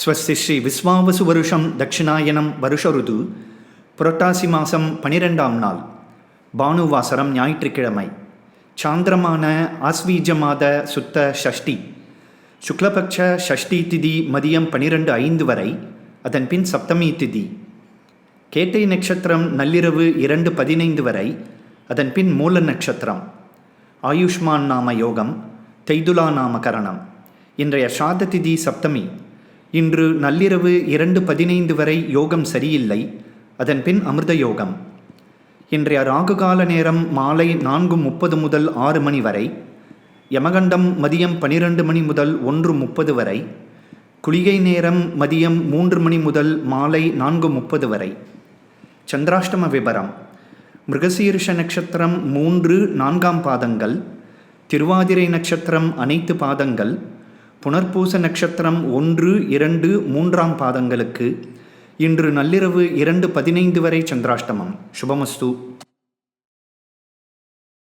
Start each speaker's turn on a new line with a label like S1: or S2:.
S1: ஸ்வஸ்தி ஸ்ரீ விஸ்வாவசு வருஷம் தட்சிணாயனம் வருஷ ருது புரட்டாசி மாதம் பனிரெண்டாம் நாள் பானுவாசரம் ஞாயிற்றுக்கிழமை சாந்திரமான ஆஸ்வீஜ மாத சுத்த ஷஷ்டி சுக்லபக்ஷ ஷஷ்டி திதி மதியம் பனிரெண்டு ஐந்து வரை அதன் பின் சப்தமி திதி. கேட்டை நட்சத்திரம் நள்ளிரவு இரண்டு பதினைந்து வரை அதன் பின் மூல நட்சத்திரம். ஆயுஷ்மான் நாம யோகம் தெய்துலா நாம கரணம் இன்றைய சாத திதி சப்தமி. இன்று நள்ளிரவு இரண்டு பதினைந்து வரை யோகம் சரியில்லை அதன் பின் அமிர்த யோகம். இன்றைய ராகுகால நேரம் மாலை நான்கு முப்பது முதல் ஆறு மணி வரை யமகண்டம் மதியம் பனிரெண்டு மணி முதல் ஒன்று முப்பது வரை குளிகை நேரம் மதியம் மூன்று மணி முதல் மாலை நான்கு முப்பது வரை. சந்திராஷ்டம விபரம். மிருகசீர்ஷ நட்சத்திரம் மூன்று நான்காம் பாதங்கள் திருவாதிரை நட்சத்திரம் அனைத்து பாதங்கள் புனர்பூச நட்சத்திரம் ஒன்று இரண்டு மூன்றாம் பாதங்களுக்கு இன்று நள்ளிரவு இரண்டு பதினைந்து வரை சந்திராஷ்டமம். சுபமஸ்து.